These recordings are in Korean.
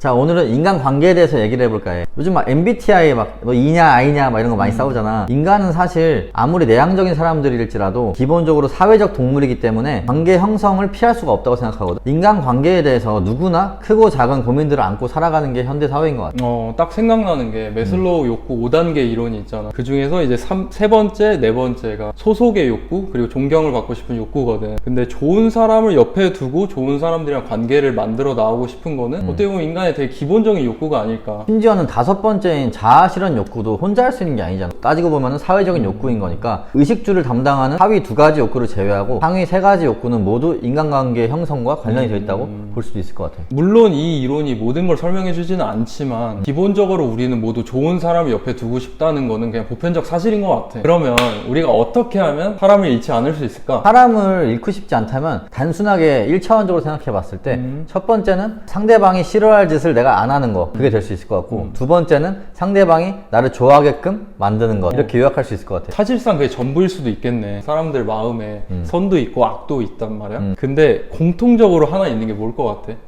자 오늘은 인간관계에 대해서 얘기를 해볼까 해 요즘 막 MBTI 막너 이냐 아이냐 막 이런 거 많이 싸우잖아. 인간은 사실 아무리 내향적인 사람들일지라도 기본적으로 사회적 동물이기 때문에 관계 형성을 피할 수가 없다고 생각하거든. 인간관계에 대해서 누구나 크고 작은 고민들을 안고 살아가는 게 현대 사회인 것 같아. 어, 딱 생각나는 게 메슬로우 욕구 5단계 이론이 있잖아. 그 중에서 이제 삼, 세 번째, 네 번째가 소속의 욕구, 그리고 존경을 받고 싶은 욕구거든. 근데 좋은 사람을 옆에 두고 좋은 사람들이랑 관계를 만들어 나오고 싶은 거는 어떻게 보면 인간의 되게 기본적인 욕구가 아닐까. 심지어는 다섯 번째인 자아 실현 욕구도 혼자 할 수 있는 게 아니잖아. 따지고 보면 사회적인 욕구인 거니까 의식주를 담당하는 하위 두 가지 욕구를 제외하고 상위 세 가지 욕구는 모두 인간관계 형성과 관련이 되어 있다고 볼 수도 있을 것 같아. 물론 이 이론이 모든 걸 설명해 주지는 않지만 기본적으로 우리는 모두 좋은 사람을 옆에 두고 싶다는 거는 그냥 보편적 사실인 것 같아. 그러면 우리가 어떻게 하면 사람을 잃지 않을 수 있을까? 사람을 잃고 싶지 않다면 단순하게 1차원적으로 생각해 봤을 때 첫 번째는 상대방이 싫어할 짓을 내가 안 하는 거 그게 될 수 있을 것 같고 두 번째는 상대방이 나를 좋아하게끔 만드는 거 이렇게 요약할 수 있을 것 같아. 사실상 그게 전부일 수도 있겠네. 사람들 마음에 선도 있고 악도 있단 말이야. 음. 근데 공통적으로 하나 있는 게 뭘 것 같아?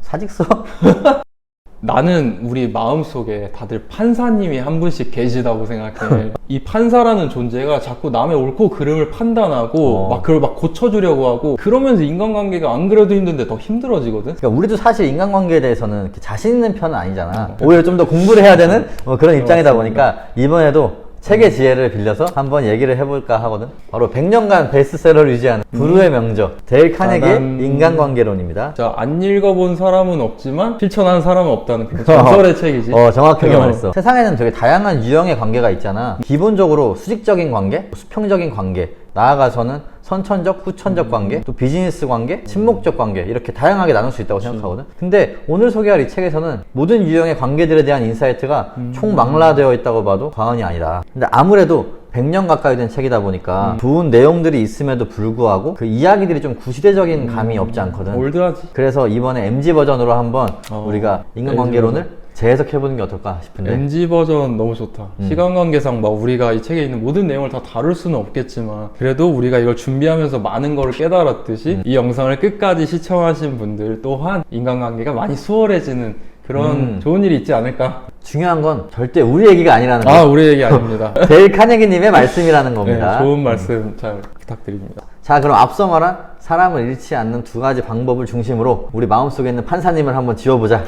사직서? 나는 우리 마음속에 다들 판사님이 한 분씩 계시다고 생각해. 이 판사라는 존재가 자꾸 남의 옳고 그름을 판단하고 어. 막 그걸 막 고쳐주려고 하고 그러면서 인간관계가 안 그래도 힘든데 더 힘들어지거든. 그러니까 우리도 사실 인간관계에 대해서는 이렇게 자신 있는 편은 아니잖아. 오히려 좀 더 공부를 해야 되는 뭐 그런 입장이다 보니까 이번에도 책의 지혜를 빌려서 한번 얘기를 해볼까 하거든. 바로 100년간 베스트셀러를 유지하는 불후의 명저 데일 카네기의 짜잔. 인간관계론입니다. 자, 안 읽어본 사람은 없지만 실천한 사람은 없다는 그 전설의 책이지. 어, 정확하게 어. 말했어. 세상에는 되게 다양한 유형의 관계가 있잖아. 기본적으로 수직적인 관계, 수평적인 관계, 나아가서는 선천적, 후천적 관계, 또 비즈니스 관계, 친목적 관계 이렇게 다양하게 나눌 수 있다고 생각하거든. 근데 오늘 소개할 이 책에서는 모든 유형의 관계들에 대한 인사이트가 총망라되어 있다고 봐도 과언이 아니다. 근데 아무래도 100년 가까이 된 책이다 보니까 좋은 내용들이 있음에도 불구하고 그 이야기들이 좀 구시대적인 감이 없지 않거든. 올드하지. 그래서 이번에 MG 버전으로 한번 어, 우리가 인간관계론을 재해석해보는 게 어떨까 싶은데 MG 버전 너무 좋다. 음. 시간 관계상 막 우리가 이 책에 있는 모든 내용을 다 다룰 수는 없겠지만 그래도 우리가 이걸 준비하면서 많은 거를 깨달았듯이 음. 이 영상을 끝까지 시청하신 분들 또한 인간관계가 많이 수월해지는 그런 음. 좋은 일이 있지 않을까? 중요한 건 절대 우리 얘기가 아니라는 거 아 우리 얘기 아닙니다. 데일 카네기님의 말씀이라는 네, 겁니다 좋은 말씀 잘 부탁드립니다. 자 그럼 앞서 말한 사람을 잃지 않는 두 가지 방법을 중심으로 우리 마음속에 있는 판사님을 한번 지워보자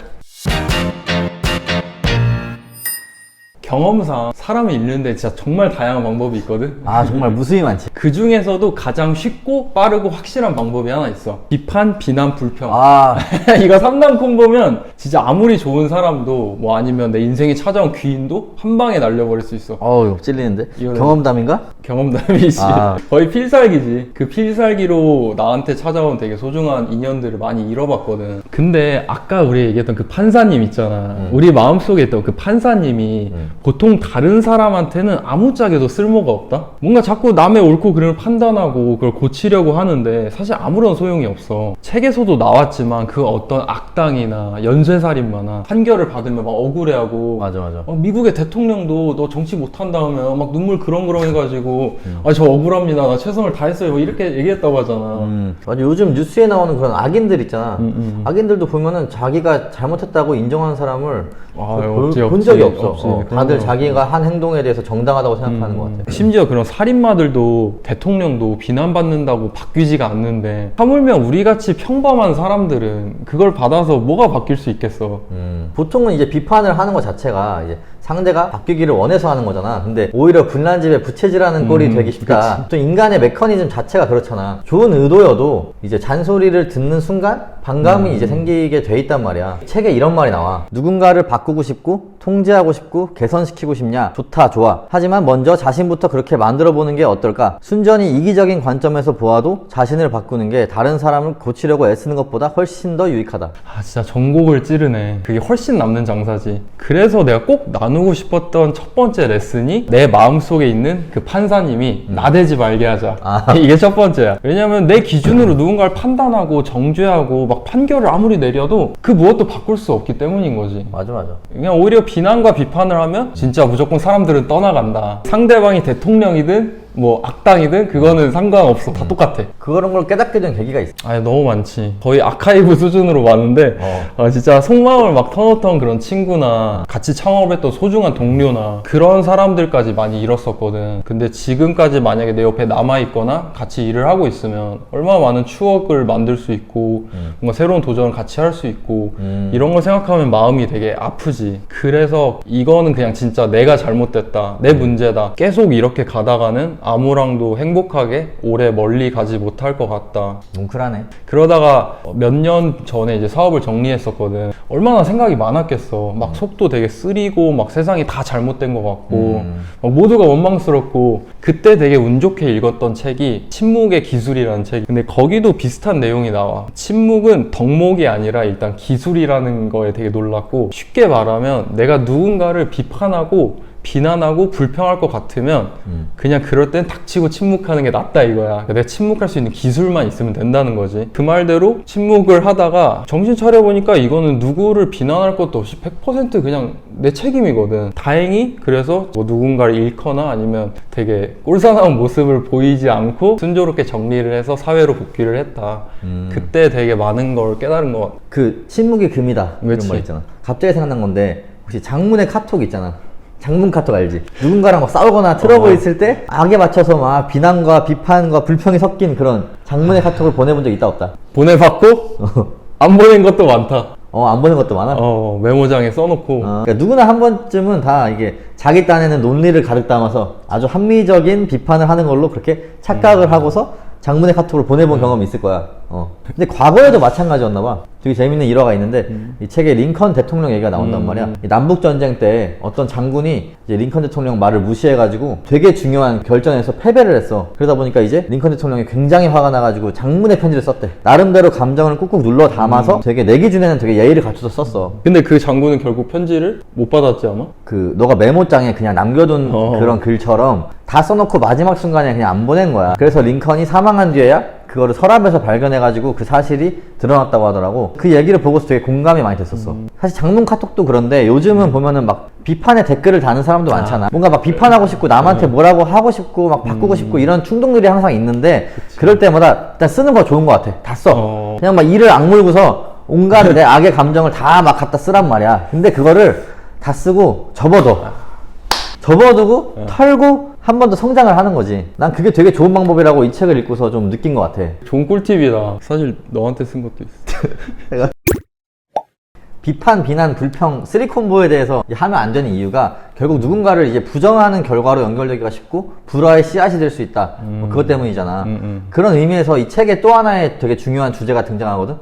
경험상 사람을 잃는데 진짜 정말 다양한 방법이 있거든. 아 정말 무수히 많지 그 중에서도 가장 쉽고 빠르고 확실한 방법이 하나 있어. 비판, 비난, 불평. 아 이거 3단 콤보면 진짜 아무리 좋은 사람도 뭐 아니면 내 인생에 찾아온 귀인도 한 방에 날려버릴 수 있어. 어우 찔리는데 이거는- 경험담인가? 경험담이지. 아. 거의 필살기지. 그 필살기로 나한테 찾아온 되게 소중한 인연들을 많이 잃어봤거든. 근데 아까 우리 얘기했던 그 판사님 있잖아. 우리 마음속에 있던 그 판사님이 보통 다른 사람한테는 아무짝에도 쓸모가 없다? 뭔가 자꾸 남의 옳고 그름을 판단하고 그걸 고치려고 하는데 사실 아무런 소용이 없어. 책에서도 나왔지만 그 어떤 악당이나 연쇄살인마나 판결을 받으면 막 억울해하고 맞아 맞아 어, 미국의 대통령도 너 정치 못한다 하면 막 눈물 그렁그렁 해가지고 아저 억울합니다 나 최선을 다했어요 뭐 이렇게 얘기했다고 하잖아 음, 맞아. 요즘 뉴스에 나오는 그런 악인들 있잖아. 음, 악인들도 보면은 자기가 잘못했다고 인정하는 사람을 아, 없지, 본 적이 없어. 없지. 어, 그런 다들 거 자기가 한 행동에 대해서 정당하다고 생각하는 것 같아. 심지어 그런 살인마들도 대통령도 비난받는다고 바뀌지가 않는데 하물며 우리같이 평범한 사람들은 그걸 받아서 뭐가 바뀔 수 있겠어 음, 보통은 이제 비판을 하는 것 자체가 이제 상대가 바뀌기를 원해서 하는 거잖아. 근데 오히려 분란 집에 부채질하는 꼴이 음, 되기 쉽다. 또 인간의 메커니즘 자체가 그렇잖아. 좋은 의도여도 이제 잔소리를 듣는 순간 반감이 이제 생기게 돼 있단 말이야. 책에 이런 말이 나와. 누군가를 바꾸고 싶고 통제하고 싶고 개선시키고 싶냐? 좋다, 좋아. 하지만 먼저 자신부터 그렇게 만들어 보는 게 어떨까? 순전히 이기적인 관점에서 보아도 자신을 바꾸는 게 다른 사람을 고치려고 애쓰는 것보다 훨씬 더 유익하다. 아 진짜 전곡을 찌르네 그게 훨씬 남는 장사지 그래서 내가 꼭 나누 고 싶었던 첫 번째 레슨이 내 마음속에 있는 그 판사님이 나대지 말게 하자 아. 이게 첫 번째야 왜냐면 내 기준으로 누군가를 판단하고 정죄하고 막 판결을 아무리 내려도 그 무엇도 바꿀 수 없기 때문인 거지 맞아, 맞아. 그냥 오히려 비난과 비판을 하면 진짜 무조건 사람들은 떠나간다. 상대방이 대통령이든 뭐 악당이든 그거는 상관없어. 다 똑같아. 그런 걸 깨닫게 된 계기가 있어. 아니 너무 많지. 거의 아카이브 수준으로 많은데 어. 아, 진짜 속마음을 막 터놓던 그런 친구나 같이 창업했던 소중한 동료나 그런 사람들까지 많이 잃었었거든. 근데 지금까지 만약에 내 옆에 남아있거나 같이 일을 하고 있으면 얼마나 많은 추억을 만들 수 있고 뭔가 새로운 도전을 같이 할 수 있고 음. 이런 걸 생각하면 마음이 되게 아프지. 그래서 이거는 그냥 진짜 내가 잘못됐다. 내 문제다. 계속 이렇게 가다가는 아무랑도 행복하게 오래 멀리 가지 못할 것 같다. 뭉클하네. 그러다가 몇 년 전에 이제 사업을 정리했었거든. 얼마나 생각이 많았겠어. 막 속도 되게 쓰리고, 막 세상이 다 잘못된 것 같고, 음. 막 모두가 원망스럽고, 그때 되게 운 좋게 읽었던 책이 침묵의 기술이라는 책. 근데 거기도 비슷한 내용이 나와. 침묵은 덕목이 아니라 일단 기술이라는 거에 되게 놀랐고, 쉽게 말하면 내가 누군가를 비판하고, 비난하고 불평할 것 같으면 음. 그냥 그럴 땐 닥치고 침묵하는 게 낫다 이거야. 그러니까 내가 침묵할 수 있는 기술만 있으면 된다는 거지. 그 말대로 침묵을 하다가 정신 차려보니까 이거는 누구를 비난할 것도 없이 100% 그냥 내 책임이거든. 다행히 그래서 뭐 누군가를 잃거나 아니면 되게 꼴사나운 모습을 보이지 않고 순조롭게 정리를 해서 사회로 복귀를 했다. 음. 그때 되게 많은 걸 깨달은 것 같아. 그 침묵이 금이다 이런 그치. 말 있잖아. 갑자기 생각난 건데 혹시 장문의 카톡 있잖아. 장문 카톡 알지? 누군가랑 막 싸우거나 트러블 어. 있을 때 악에 맞춰서 막 비난과 비판과 불평이 섞인 그런 장문의 카톡을 보내본 적 있다 없다. 보내받고 안 보낸 것도 많다. 어 안 보낸 것도 많아. 어, 메모장에 써놓고 어, 그러니까 누구나 한 번쯤은 다 이게 자기 딴에는 논리를 가득 담아서 아주 합리적인 비판을 하는 걸로 그렇게 착각을 음. 하고서 장문의 카톡을 보내본 경험이 있을 거야. 어. 근데 과거에도 마찬가지였나 봐. 되게 재밌는 일화가 있는데 음. 이 책에 링컨 대통령 얘기가 나온단 말이야. 이 남북 전쟁 때 어떤 장군이 이제 링컨 대통령 말을 무시해가지고 되게 중요한 결전에서 패배를 했어. 그러다 보니까 이제 링컨 대통령이 굉장히 화가 나가지고 장문의 편지를 썼대. 나름대로 감정을 꾹꾹 눌러 담아서 음. 되게 내 기준에는 되게 예의를 갖춰서 썼어. 근데 그 장군은 결국 편지를 못 받았지 아마? 그 너가 메모장에 그냥 남겨둔 어. 그런 글처럼 다 써놓고 마지막 순간에 그냥 안 보낸 거야. 그래서 링컨이 사망한 뒤에야 그거를 서랍에서 발견해가지고 그 사실이 드러났다고 하더라고. 그 얘기를 보고서 되게 공감이 많이 됐었어. 사실 장문 카톡도 그런데 요즘은 보면은 막 비판의 댓글을 다는 사람도 많잖아. 뭔가 막 비판하고 싶고 남한테 뭐라고 하고 싶고 막 바꾸고 싶고 이런 충동들이 항상 있는데 그럴 때마다 일단 쓰는 거 좋은 거 같아. 다 써. 어. 그냥 막 이를 악물고서 온갖 내 악의 감정을 다 막 갖다 쓰란 말이야. 근데 그거를 다 쓰고 접어둬. 접어두고 털고 한 번 더 성장을 하는 거지. 난 그게 되게 좋은 방법이라고 이 책을 읽고서 좀 느낀 것 같아. 좋은 꿀팁이다. 사실 너한테 쓴 것도 있어. 비판, 비난, 불평, 쓰리 콤보에 대해서 하면 안 되는 이유가 결국 누군가를 이제 부정하는 결과로 연결되기가 쉽고 불화의 씨앗이 될 수 있다. 뭐 그것 때문이잖아. 음, 음. 그런 의미에서 이 책에 또 하나의 되게 중요한 주제가 등장하거든.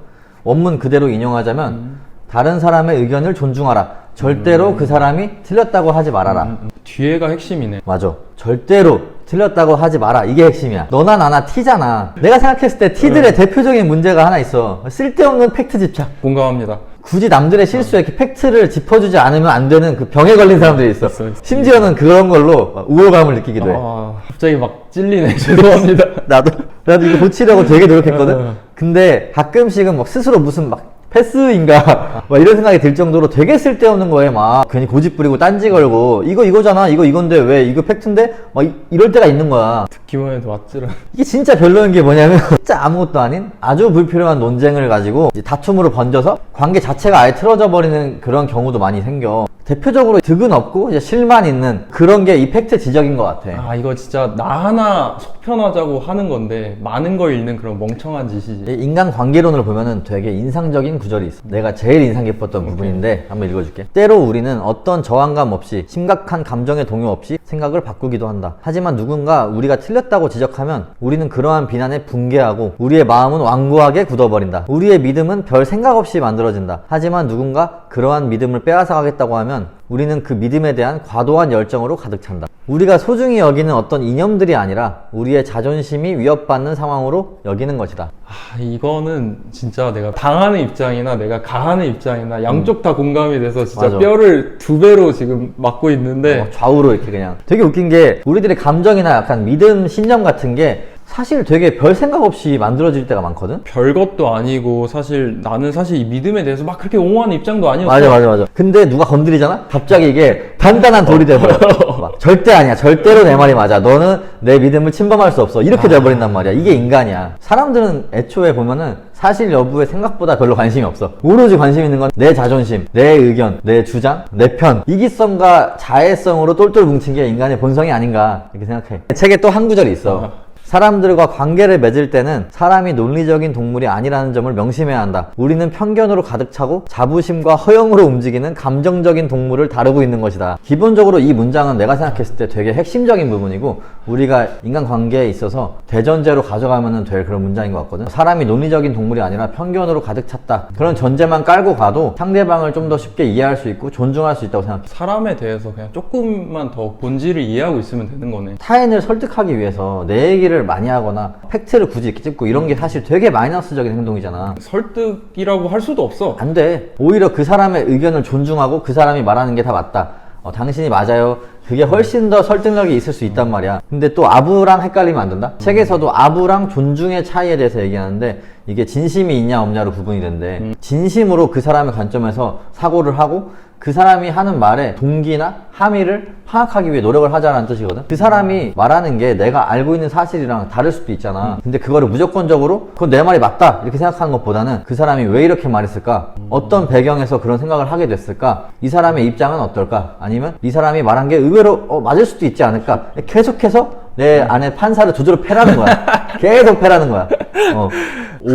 원문 그대로 인용하자면 음. 다른 사람의 의견을 존중하라. 절대로 그 사람이 틀렸다고 하지 말아라. 음, 뒤에가 핵심이네. 맞아. 절대로 틀렸다고 하지 마라. 이게 핵심이야. 너나 나나 티잖아. 내가 생각했을 때 티들의 대표적인 문제가 하나 있어. 쓸데없는 팩트 집착. 공감합니다. 굳이 남들의 실수에 이렇게 팩트를 짚어주지 않으면 안 되는 그 병에 걸린 사람들이 있어. 있어, 있어. 심지어는 그런 걸로 우월감을 느끼기도 해. 아, 갑자기 막 찔리네. 죄송합니다. 나도, 나도 이거 고치려고 되게 노력했거든? 어. 근데 가끔씩은 막 스스로 무슨 막 패스인가? 막 이런 생각이 들 정도로 되게 쓸데없는 거에 막. 괜히 고집 부리고 딴지 걸고. 이거 이거잖아. 이거 이건데 왜? 이거 팩트인데? 막 이- 이럴 때가 있는 거야. 듣기만 해도 맞지라. 이게 진짜 별로인 게 뭐냐면 진짜 아무것도 아닌 아주 불필요한 논쟁을 가지고 이제 다툼으로 번져서 관계 자체가 아예 틀어져 버리는 그런 경우도 많이 생겨. 대표적으로 득은 없고 이제 실만 있는 그런 게 이 팩트 지적인 것 같아. 아, 이거 진짜 나 하나 속편하자고 하는 건데 많은 걸 읽는 그런 멍청한 짓이지. 이 인간 관계론을 보면은 되게 인상적인 구절이 있어. 내가 제일 인상 깊었던 부분인데 한번 읽어줄게. 때로 우리는 어떤 저항감 없이 심각한 감정의 동요 없이 생각을 바꾸기도 한다. 하지만 누군가 우리가 틀렸다고 지적하면 우리는 그러한 비난에 붕괴하고 우리의 마음은 완고하게 굳어버린다. 우리의 믿음은 별 생각 없이 만들어진다. 하지만 누군가 그러한 믿음을 빼앗아가겠다고 하면 우리는 그 믿음에 대한 과도한 열정으로 가득 찬다. 우리가 소중히 여기는 어떤 이념들이 아니라 우리의 자존심이 위협받는 상황으로 여기는 것이다. 아, 이거는 진짜 내가 당하는 입장이나 내가 가하는 입장이나 양쪽 다 공감이 돼서 진짜 맞아. 뼈를 두 배로 지금 맞고 있는데 어, 좌우로 이렇게 그냥 되게 웃긴 게 우리들의 감정이나 약간 믿음 신념 같은 게 사실 되게 별 생각 없이 만들어질 때가 많거든? 별것도 아니고 사실 나는 사실 이 믿음에 대해서 막 그렇게 옹호하는 입장도 아니었어. 맞아, 맞아, 맞아. 근데 누가 건드리잖아? 갑자기 이게 단단한 돌이 돼버려. 막, 절대 아니야. 절대로 내 말이 맞아. 너는 내 믿음을 침범할 수 없어. 이렇게 돼버린단 말이야. 이게 인간이야. 사람들은 애초에 보면은 사실 여부에 생각보다 별로 관심이 없어. 오로지 관심 있는 건 내 자존심, 내 의견, 내 주장, 내 편. 이기성과 자애성으로 똘똘 뭉친 게 인간의 본성이 아닌가. 이렇게 생각해. 책에 또 한 구절이 있어. 사람들과 관계를 맺을 때는 사람이 논리적인 동물이 아니라는 점을 명심해야 한다. 우리는 편견으로 가득 차고 자부심과 허영으로 움직이는 감정적인 동물을 다루고 있는 것이다. 기본적으로 이 문장은 내가 생각했을 때 되게 핵심적인 부분이고 우리가 인간 관계에 있어서 대전제로 가져가면 될 그런 문장인 것 같거든. 사람이 논리적인 동물이 아니라 편견으로 가득 찼다. 그런 전제만 깔고 가도 상대방을 좀 더 쉽게 이해할 수 있고 존중할 수 있다고 생각해. 사람에 대해서 그냥 조금만 더 본질을 이해하고 있으면 되는 거네. 타인을 설득하기 위해서 내 얘기를 많이 하거나 팩트를 굳이 이렇게 찝고 이런 게 사실 되게 마이너스적인 행동이잖아. 설득이라고 할 수도 없어. 안 돼. 오히려 그 사람의 의견을 존중하고 그 사람이 말하는 게 다 맞다. 어, 당신이 맞아요. 그게 훨씬 더 설득력이 있을 수 있단 말이야. 근데 또 아부랑 헷갈리면 안 된다? 책에서도 아부랑 존중의 차이에 대해서 얘기하는데 이게 진심이 있냐 없냐로 구분이 된대. 진심으로 그 사람의 관점에서 사고를 하고 그 사람이 하는 말에 동기나 함의를 파악하기 위해 노력을 하자는 뜻이거든. 그 사람이 말하는 게 내가 알고 있는 사실이랑 다를 수도 있잖아. 근데 그거를 무조건적으로 그건 내 말이 맞다 이렇게 생각하는 것보다는 그 사람이 왜 이렇게 말했을까? 어떤 배경에서 그런 생각을 하게 됐을까? 이 사람의 입장은 어떨까? 아니면 이 사람이 말한 게 의외로 어, 맞을 수도 있지 않을까? 계속해서 내 안에 판사를 두드려 패라는 거야. 계속 패라는 거야. 어.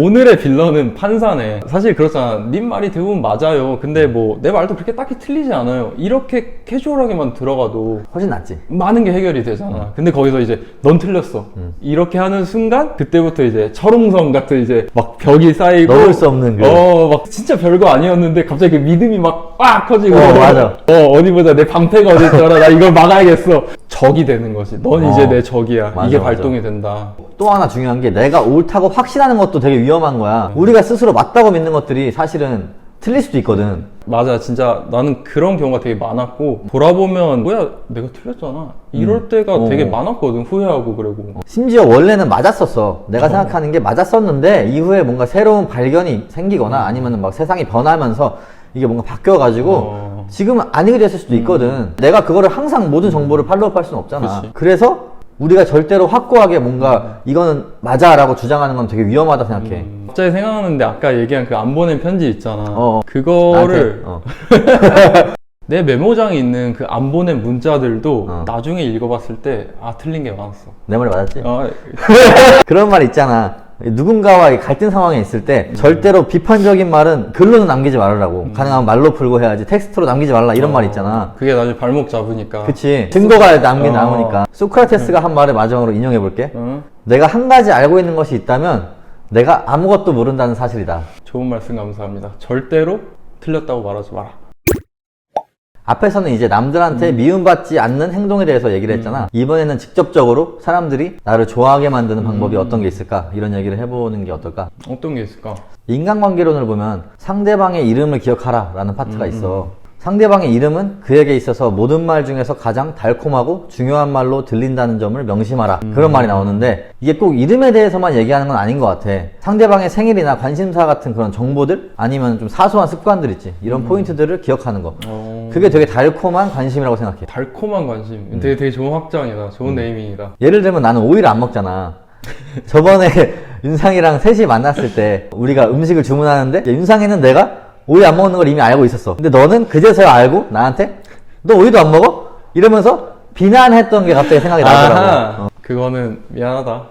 오늘의 빌런은 판사네. 사실 그렇잖아. 님 말이 대부분 맞아요. 근데 뭐 내 말도 그렇게 딱히 틀리지 않아요. 이렇게 캐주얼하게만 들어가도 훨씬 낫지. 많은 게 해결이 되잖아. 근데 거기서 이제 넌 틀렸어. 이렇게 하는 순간 그때부터 이제 철옹성 같은 이제 막 벽이 쌓이고 넘을 수 없는 그- 어, 막 진짜 별거 아니었는데 갑자기 그 믿음이 막 빡 커지고 어, 맞아. 어, 어디 보자. 내 방패가 어디 있더라. 나 이걸 막아야겠어. 적이 되는 거지. 넌 어. 이제 내 적이야. 맞아, 이게 맞아. 발동이 된다. 또 하나 중요한 게 내가 옳다고 확신하는 것도 되게 위험한 거야. 우리가 스스로 맞다고 믿는 것들이 사실은 틀릴 수도 있거든. 맞아 진짜 나는 그런 경우가 되게 많았고 돌아보면 뭐야 내가 틀렸잖아 이럴 때가 어. 되게 많았거든 후회하고 그러고 심지어 원래는 맞았었어. 내가 생각하는 게 맞았었는데 이후에 뭔가 새로운 발견이 생기거나 아니면 막 세상이 변하면서 이게 뭔가 바뀌어가지고 어. 지금은 아니게 됐을 수도 있거든. 내가 그거를 항상 모든 정보를 팔로우할 수는 없잖아. 그치. 그래서 우리가 절대로 확고하게 뭔가 이거는 맞아라고 주장하는 건 되게 위험하다 생각해. 갑자기 생각나는데 아까 얘기한 그 안 보낸 편지 있잖아 어. 그거를 나한테, 어. 내 메모장에 있는 그 안 보낸 문자들도 어. 나중에 읽어봤을 때 아 틀린 게 많았어 내 말이 맞았지? 아, 그런 말 있잖아. 누군가와 갈등 상황에 있을 때 음. 절대로 비판적인 말은 글로는 남기지 말으라고. 가능하면 말로 풀고 해야지 텍스트로 남기지 말라 이런 말 있잖아. 그게 나중에 발목 잡으니까 그치. 증거가 남긴 어. 나오니까. 소크라테스가 한 말을 마지막으로 인용해 볼게. 어? 내가 한 가지 알고 있는 것이 있다면 내가 아무것도 모른다는 사실이다. 좋은 말씀 감사합니다 절대로 틀렸다고 말하지 마라 앞에서는 이제 남들한테 음. 미움받지 않는 행동에 대해서 얘기를 했잖아. 이번에는 직접적으로 사람들이 나를 좋아하게 만드는 음. 방법이 어떤 게 있을까? 이런 얘기를 해보는 게 어떨까? 어떤 게 있을까 인간관계론을 보면 상대방의 이름을 기억하라 라는 파트가 음, 있어. 상대방의 이름은 그에게 있어서 모든 말 중에서 가장 달콤하고 중요한 말로 들린다는 점을 명심하라. 음. 그런 말이 나오는데 이게 꼭 이름에 대해서만 얘기하는 건 아닌 것 같아. 상대방의 생일이나 관심사 같은 그런 정보들 아니면 좀 사소한 습관들 있지. 이런 포인트들을 기억하는 거. 음. 어... 그게 되게 달콤한 관심이라고 생각해. 달콤한 관심 음. 되게 되게 좋은 확장이다 좋은 네이밍이다 예를 들면 나는 오이를 안 먹잖아. 저번에 윤상이랑 셋이 만났을 때 우리가 음식을 주문하는데 윤상이는 내가 오이 안 먹는 걸 이미 알고 있었어. 근데 너는 그제서야 알고 나한테 너 오이도 안 먹어? 이러면서 비난했던 게 갑자기 생각이 나더라고. 아하, 어. 그거는 미안하다.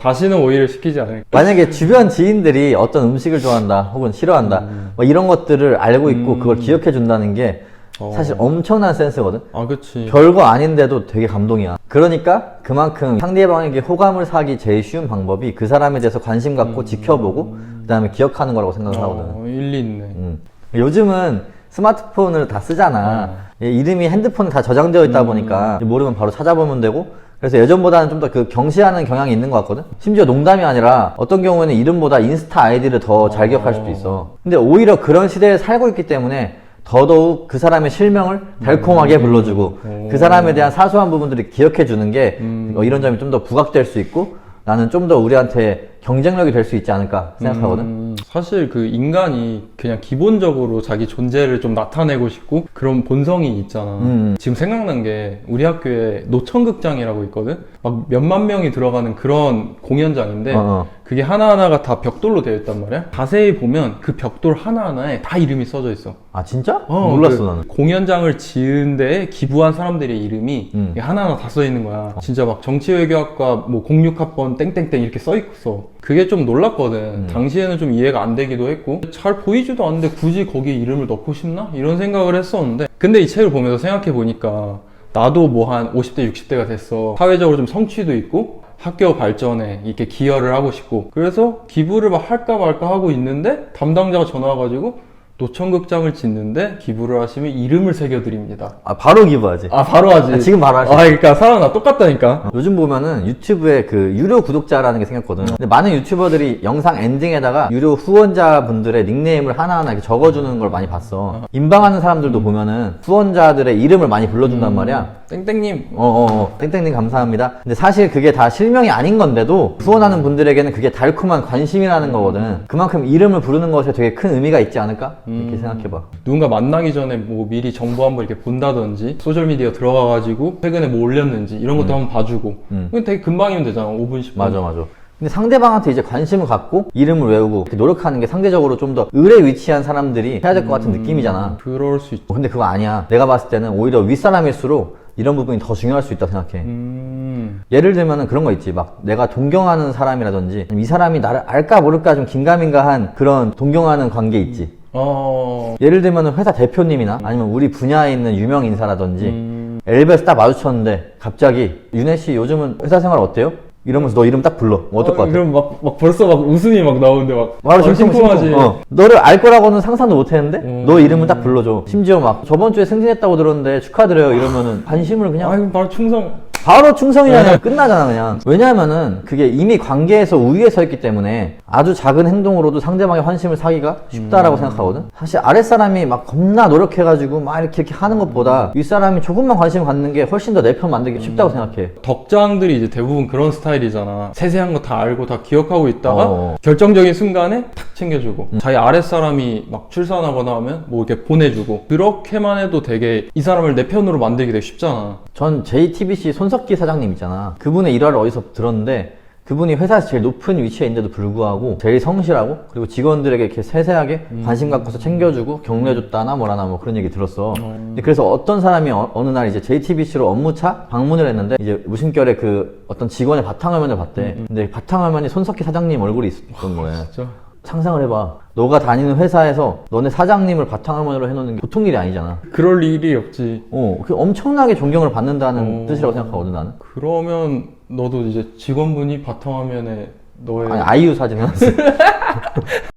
다시는 오이를 시키지 않을게. 만약에 주변 지인들이 어떤 음식을 좋아한다 혹은 싫어한다 뭐 이런 것들을 알고 있고 그걸 기억해 준다는 게 어. 사실 엄청난 센스거든. 아, 그치. 별거 아닌데도 되게 감동이야. 그러니까 그만큼 상대방에게 호감을 사기 제일 쉬운 방법이 그 사람에 대해서 관심 갖고 지켜보고 그다음에 기억하는 거라고 생각을 하거든. 어, 일리 있네. 음. 요즘은 스마트폰을 다 쓰잖아. 이 이름이 핸드폰에 다 저장되어 있다 보니까 모르면 바로 찾아보면 되고. 그래서 예전보다는 좀 더 그 경시하는 경향이 있는 것 같거든. 심지어 농담이 아니라 어떤 경우에는 이름보다 인스타 아이디를 더 잘 기억할 수도 있어. 근데 오히려 그런 시대에 살고 있기 때문에 더더욱 그 사람의 실명을 달콤하게 불러주고 그 사람에 대한 사소한 부분들을 기억해 주는 게 어, 이런 점이 좀 더 부각될 수 있고 나는 좀 더 우리한테 경쟁력이 될 수 있지 않을까 생각하거든. 음, 사실 그 인간이 그냥 기본적으로 자기 존재를 좀 나타내고 싶고 그런 본성이 있잖아. 음. 지금 생각난 게 우리 학교에 노천극장이라고 있거든. 막 몇만 명이 들어가는 그런 공연장인데 어, 어. 그게 하나하나가 다 벽돌로 되어 있단 말이야. 자세히 보면 그 벽돌 하나하나에 다 이름이 써져 있어. 아 진짜? 어, 몰랐어 그 나는. 공연장을 지은 데에 기부한 사람들의 이름이 음. 하나하나 다 써 있는 거야. 진짜 막 정치외교학과 뭐 06학번 땡땡땡 이렇게 써 있어. 그게 좀 놀랐거든. 음. 당시에는 좀 이해가 안 되기도 했고 잘 보이지도 않는데 굳이 거기에 이름을 넣고 싶나? 이런 생각을 했었는데 근데 이 책을 보면서 생각해 보니까 나도 뭐 한 50대 60대가 됐어. 사회적으로 좀 성취도 있고 학교 발전에 이렇게 기여를 하고 싶고 그래서 기부를 막 할까 말까 하고 있는데 담당자가 전화 와가지고 노천극장을 짓는데 기부를 하시면 이름을 새겨드립니다. 아 바로 기부하지. 아 바로 하지. 아, 지금 바로 하지. 아 그러니까 사람 나 똑같다니까. 요즘 보면은 유튜브에 그 유료 구독자라는 게 생겼거든. 근데 많은 유튜버들이 영상 엔딩에다가 유료 후원자분들의 닉네임을 하나하나 이렇게 적어주는 걸 많이 봤어. 인방하는 사람들도 보면은 후원자들의 이름을 많이 불러준단 말이야. 땡땡님. 어 어 어. 땡땡님 감사합니다. 근데 사실 그게 다 실명이 아닌 건데도 후원하는 분들에게는 그게 달콤한 관심이라는 거거든. 그만큼 이름을 부르는 것에 되게 큰 의미가 있지 않을까? 이렇게 생각해봐. 누군가 만나기 전에 뭐 미리 정보 한번 이렇게 본다든지 소셜미디어 들어가가지고 최근에 뭐 올렸는지 이런 것도 한번 봐주고. 음. 그건 되게 금방이면 되잖아 5분 10분. 맞아 맞아. 근데 상대방한테 이제 관심을 갖고 이름을 외우고 이렇게 노력하는 게 상대적으로 좀 더 을에 위치한 사람들이 해야 될 것 같은 느낌이잖아. 그럴 수 있죠 근데 그거 아니야. 내가 봤을 때는 오히려 윗사람일수록 이런 부분이 더 중요할 수 있다고 생각해 음... 예를 들면은 그런 거 있지. 막 내가 동경하는 사람이라든지 이 사람이 나를 알까 모를까 좀 긴가민가한 그런 동경하는 관계 있지. 어... 예를 들면은 회사 대표님이나 아니면 우리 분야에 있는 유명 인사라든지 음... 엘베에서 딱 마주쳤는데 갑자기 윤혜 씨 요즘은 회사 생활 어때요? 이러면서 너 이름 딱 불러. 뭐 어떨 것 같아? 그럼 막, 막 벌써 막 웃음이 막 나오는데 막 바로 어, 심쿵, 심쿵하지 심쿵. 어. 너를 알 거라고는 상상도 못 했는데 음. 너 이름은 딱 불러줘. 심지어 막 저번 주에 승진했다고 들었는데 축하드려요 이러면은 관심을 그냥 아 이거 바로 충성 바로 충성이잖아 끝나잖아 그냥. 왜냐하면은 그게 이미 관계에서 우위에 서 있기 때문에 아주 작은 행동으로도 상대방의 환심을 사기가 쉽다라고 생각하거든. 사실 아랫사람이 막 겁나 노력해가지고 막 이렇게 이렇게 하는 것보다 윗사람이 조금만 관심을 갖는 게 훨씬 더 내 편 만들기 쉽다고 생각해. 덕장들이 이제 대부분 그런 스타일이잖아. 세세한 거 다 알고 다 기억하고 있다가 어. 결정적인 순간에 탁 챙겨주고 자기 아랫사람이 막 출산하거나 하면 뭐 이렇게 보내주고 그렇게만 해도 되게 이 사람을 내 편으로 만들기 되게 쉽잖아. 전 JTBC 손 석기 사장님 있잖아 그분의 일화를 어디서 들었는데 그분이 회사에서 제일 높은 위치에 있는데도 불구하고 제일 성실하고 그리고 직원들에게 이렇게 세세하게 관심 갖고서 챙겨주고 격려해줬다나 뭐라나 뭐 그런 얘기 들었어. 근데 그래서 어떤 사람이 어, 느날 이제 JTBC로 업무차 방문을 했는데 이제 무심결에 그 어떤 직원의 바탕화면을 봤대. 근데 바탕화면이 손석희 사장님 얼굴이 있었던 거야. 진짜. 상상을 해봐. 너가 다니는 회사에서 너네 사장님을 바탕화면으로 해놓는 게 보통 일이 아니잖아. 그럴 일이 없지. 어, 그 엄청나게 존경을 받는다는 어. 뜻이라고 생각하거든 나는. 그러면 너도 이제 직원분이 바탕화면에 너의 아니 아이유 사진은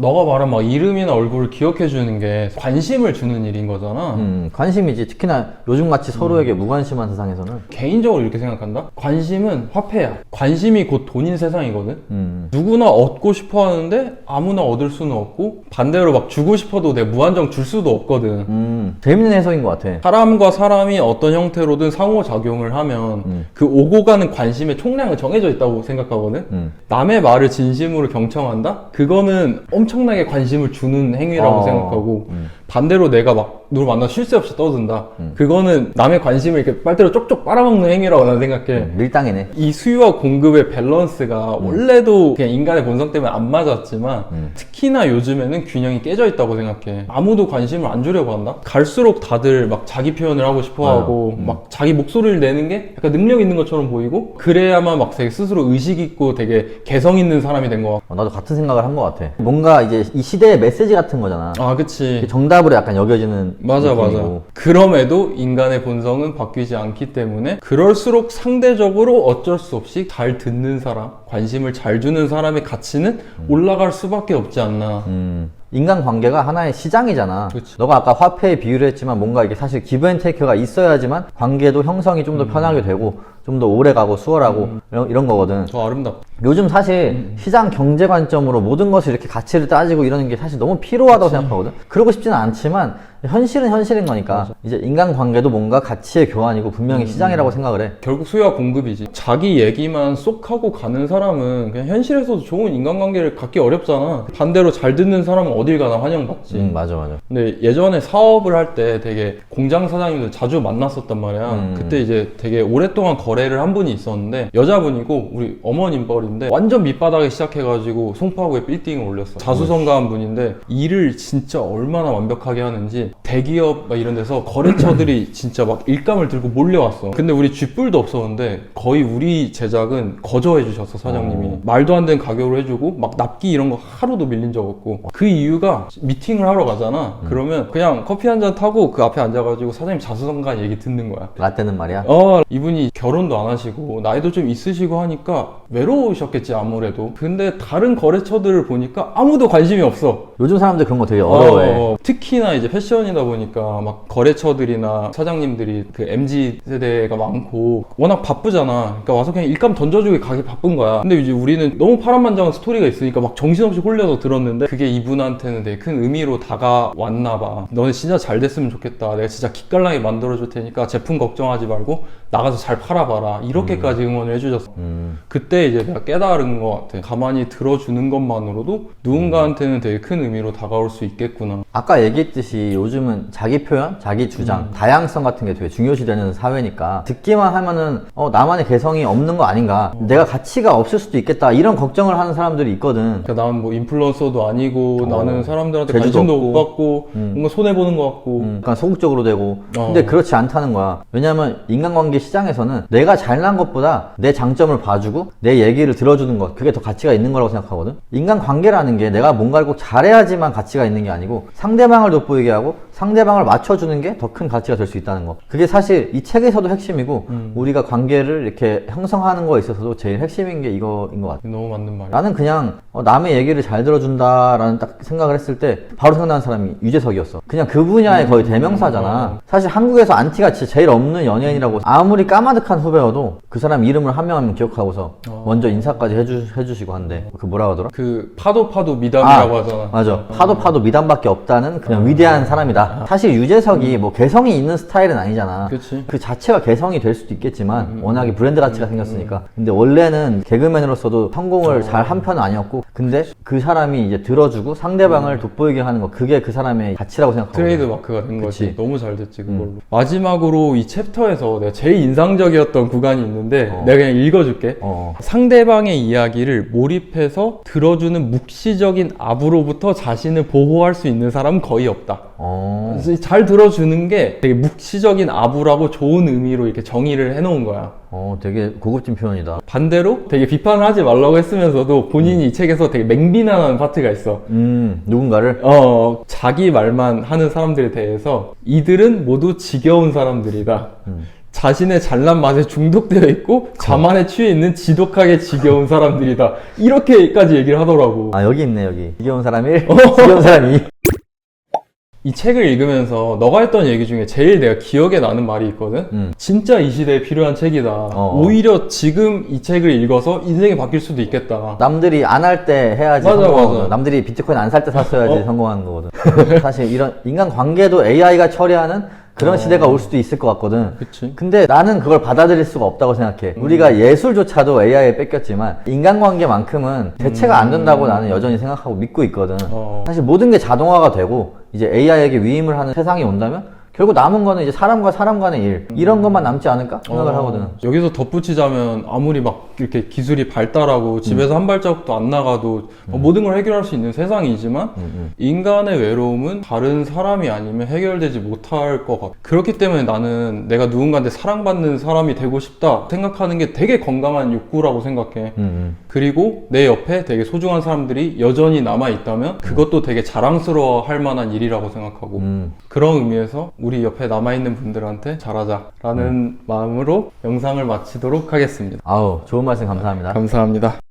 너가 말한 막 이름이나 얼굴을 기억해 주는 게 관심을 주는 일인 거잖아. 음, 관심이지. 특히나 요즘같이 서로에게 무관심한 세상에서는. 개인적으로 이렇게 생각한다? 관심은 화폐야. 관심이 곧 돈인 세상이거든? 음, 누구나 얻고 싶어 하는데 아무나 얻을 수는 없고 반대로 막 주고 싶어도 내 무한정 줄 수도 없거든. 음, 재밌는 해석인 것 같아. 사람과 사람이 어떤 형태로든 상호작용을 하면 음. 그 오고 가는 관심의 총량은 정해져 있다고 생각하거든? 음. 남의 말을 진심으로 경청한다? 그거는 엄청 나게 관심을 주는 행위라고 어, 생각하고 음. 반대로 내가 막 누굴 만나 쉴 새 없이 떠든다? 그거는 남의 관심을 이렇게 빨대로 쪽쪽 빨아먹는 행위라고 나는 생각해. 음, 밀당이네. 이 수요와 공급의 밸런스가 원래도 그냥 인간의 본성 때문에 안 맞았지만 음. 특히나 요즘에는 균형이 깨져 있다고 생각해. 아무도 관심을 안 주려고 한다? 갈수록 다들 막 자기 표현을 하고 싶어 하고 음. 막 자기 목소리를 내는 게 약간 능력 있는 것처럼 보이고 그래야만 막 되게 스스로 의식 있고 되게 개성 있는 사람이 된 것 같고. 어, 나도 같은 생각을 한 것 같아. 뭔가 이제 이 시대의 메시지 같은 거잖아. 아, 그치. 정답 으로 약간 여겨지는 맞아, 맞아. 느낌이고. 그럼에도 인간의 본성은 바뀌지 않기 때문에 그럴수록 상대적으로 어쩔 수 없이 잘 듣는 사람, 관심을 잘 주는 사람의 가치는 올라갈 수밖에 없지 않나. 음, 인간 관계가 하나의 시장이잖아. 그치. 너가 아까 화폐에 비유를 했지만 뭔가 이게 사실 기브앤테이크가 있어야지만 관계도 형성이 좀 더 편하게 되고 좀좀더 오래 가고 수월하고 음. 이런, 이런 거거든. 더 아름답. 요즘 사실 시장 경제 관점으로 모든 것을 이렇게 가치를 따지고 이러는 게 사실 너무 피로하다고 생각하거든. 그러고 싶지는 않지만 현실은 현실인 거니까 이제 인간 관계도 뭔가 가치의 교환이고 분명히 시장이라고 생각을 해. 결국 수요와 공급이지. 자기 얘기만 쏙 하고 가는 사람은 그냥 현실에서도 좋은 인간관계를 갖기 어렵잖아. 반대로 잘 듣는 사람은 어딜 가나 환영받지. 음, 맞아, 맞아. 근데 예전에 사업을 할 때 되게 공장 사장님들 자주 만났었단 말이야. 음. 그때 이제 되게 오랫동안 거래를 한 분이 있었는데 여자분이고 우리 어머님 뻘인데 완전 밑바닥에 시작해가지고 송파구에 빌딩을 올렸어. 자수성가한 분인데 일을 진짜 얼마나 완벽하게 하는지 대기업 막 이런 데서 거래처들이 진짜 막 일감을 들고 몰려왔어. 근데 우리 쥐뿔도 없었는데 거의 우리 제작은 거저해 주셨어 사장님이. 말도 안 되는 가격으로 해주고 막 납기 이런 거 하루도 밀린 적 없고 그 이유가 미팅을 하러 가잖아. 그러면 그냥 커피 한 잔 타고 그 앞에 앉아가지고 사장님 자수성가한 얘기 듣는 거야. 라떼는 말이야. 어, 이분이 결혼도 안 하시고, 나이도 좀 있으시고 하니까 외로우 셨겠지, 아무래도. 근데 다른 거래처들을 보니까 아무도 관심이 없어. 요즘 사람들 그런 거 되게 어려워해. 어, 특히나 이제 패션이다 보니까 막 거래처들이나 사장님들이 그 MZ 세대가 많고 워낙 바쁘잖아. 그러니까 와서 그냥 일감 던져주기 가기 바쁜 거야. 근데 이제 우리는 너무 파란만장한 스토리가 있으니까 막 정신없이 홀려서 들었는데 그게 이분한테는 되게 큰 의미로 다가왔나 봐. 너네 진짜 잘 됐으면 좋겠다. 내가 진짜 기깔나게 만들어줄 테니까 제품 걱정하지 말고 나가서 잘 팔아봐라. 이렇게까지 응원을 해주셨어. 음. 그때 이제 내가 깨달은 것 같아. 가만히 들어주는 것만으로도 누군가한테는 되게 큰 의미로 다가올 수 있겠구나. 아까 얘기했듯이 요즘은 자기 표현, 자기 주장, 음. 다양성 같은 게 되게 중요시되는 사회니까 듣기만 하면은 어, 나만의 개성이 없는 거 아닌가? 내가 가치가 없을 수도 있겠다. 이런 걱정을 하는 사람들이 있거든. 그러니까 나는 뭐 인플루언서도 아니고 어, 나는 사람들한테 관심도 없고. 못 받고 뭔가 손해 보는 것 같고 음, 약간 소극적으로 되고. 어. 근데 그렇지 않다는 거야. 왜냐면 인간관계 시장에서는 내가 잘난 것보다 내 장점을 봐주고 내 얘기를 들어주는 것, 그게 더 가치가 있는 거라고 생각하거든. 인간관계라는 게 내가 뭔가를 꼭 잘해야지만 가치가 있는 게 아니고 상대방을 돋보이게 하고 상대방을 맞춰주는 게 더 큰 가치가 될 수 있다는 거. 그게 사실 이 책에서도 핵심이고 음. 우리가 관계를 이렇게 형성하는 거에 있어서도 제일 핵심인 게 이거인 것 같아. 너무 맞는 말이야. 나는 그냥 어, 남의 얘기를 잘 들어준다라는 딱 생각을 했을 때 바로 생각나는 사람이 유재석이었어. 그냥 그 분야의 거의 대명사잖아. 사실 한국에서 안티가 진짜 제일 없는 연예인이라고 아무리 까마득한 후배여도 그 사람 이름을 한 명 한 명 기억하고서 먼저 인사까지 해주, 해주시고 한대. 그 뭐라 하더라? 그 파도 파도 미담이라고 하잖아. 맞아. 파도 파도 미담밖에 없다는 그냥 위대한 사람이다. 사실 유재석이 뭐 개성이 있는 스타일은 아니잖아. 그치. 그 자체가 개성이 될 수도 있겠지만 워낙에 브랜드 가치가 생겼으니까. 근데 원래는 개그맨으로서도 성공을 잘 한 편은 아니었고 근데 그 사람이 이제 들어주고 상대방을 돋보이게 하는 거 그게 그 사람의 가치라고 생각하고. 트레이드 마크가 된 거지. 너무 잘 됐지 그걸로. 마지막으로 이 챕터에서 내가 제일 인상적이었던 구간이 있는데 어. 내가 그냥 읽어줄게. 어. 상대방의 이야기를 몰입해서 들어주는 묵시적인 압으로부터 자신을 보호할 수 있는 사람은 거의 없다. 어. 그래서 잘 들어주는 게 되게 묵시적인 아부라고 좋은 의미로 이렇게 정의를 해놓은 거야. 어, 되게 고급진 표현이다. 반대로 되게 비판을 하지 말라고 했으면서도 본인이 이 책에서 되게 맹비난하는 파트가 있어. 음, 누군가를 어, 자기 말만 하는 사람들에 대해서 이들은 모두 지겨운 사람들이다. 자신의 잘난 맛에 중독되어 있고 자만에 취해 있는 지독하게 지겨운 사람들이다. 이렇게까지 얘기를 하더라고. 아, 여기 있네, 여기. 지겨운 사람 1, 어. 지겨운 사람 2. 이 책을 읽으면서 너가 했던 얘기 중에 제일 내가 기억에 나는 말이 있거든. 음. 진짜 이 시대에 필요한 책이다. 어. 오히려 지금 이 책을 읽어서 인생이 바뀔 수도 있겠다. 남들이 안 할 때 해야지 맞아, 성공하거든. 맞아. 남들이 비트코인 안 살 때 샀어야지 어. 성공하는 거거든. 사실 이런 인간 관계도 AI가 처리하는 그런 시대가 올 수도 있을 것 같거든. 어. 그치. 근데 나는 그걸 받아들일 수가 없다고 생각해. 음. 우리가 예술조차도 AI에 뺏겼지만 인간관계만큼은 대체가 안 된다고 나는 여전히 생각하고 믿고 있거든. 음. 어. 사실 모든 게 자동화가 되고 이제 AI에게 위임을 하는 세상이 온다면 결국 남은 거는 이제 사람과 사람 간의 일 이런 것만 남지 않을까 생각을 어, 하거든. 여기서 덧붙이자면 아무리 막 이렇게 기술이 발달하고 집에서 한 발자국도 안 나가도 뭐 모든 걸 해결할 수 있는 세상이지만 인간의 외로움은 다른 사람이 아니면 해결되지 못할 것 같아. 그렇기 때문에 나는 내가 누군가한테 사랑받는 사람이 되고 싶다 생각하는 게 되게 건강한 욕구라고 생각해. 음, 음. 그리고 내 옆에 되게 소중한 사람들이 여전히 남아 있다면 그것도 되게 자랑스러워 할 만한 일이라고 생각하고 음. 그런 의미에서 우리 옆에 남아 있는 분들한테 잘하자라는 마음으로 영상을 마치도록 하겠습니다. 아우 좋은 말씀 감사합니다. 감사합니다.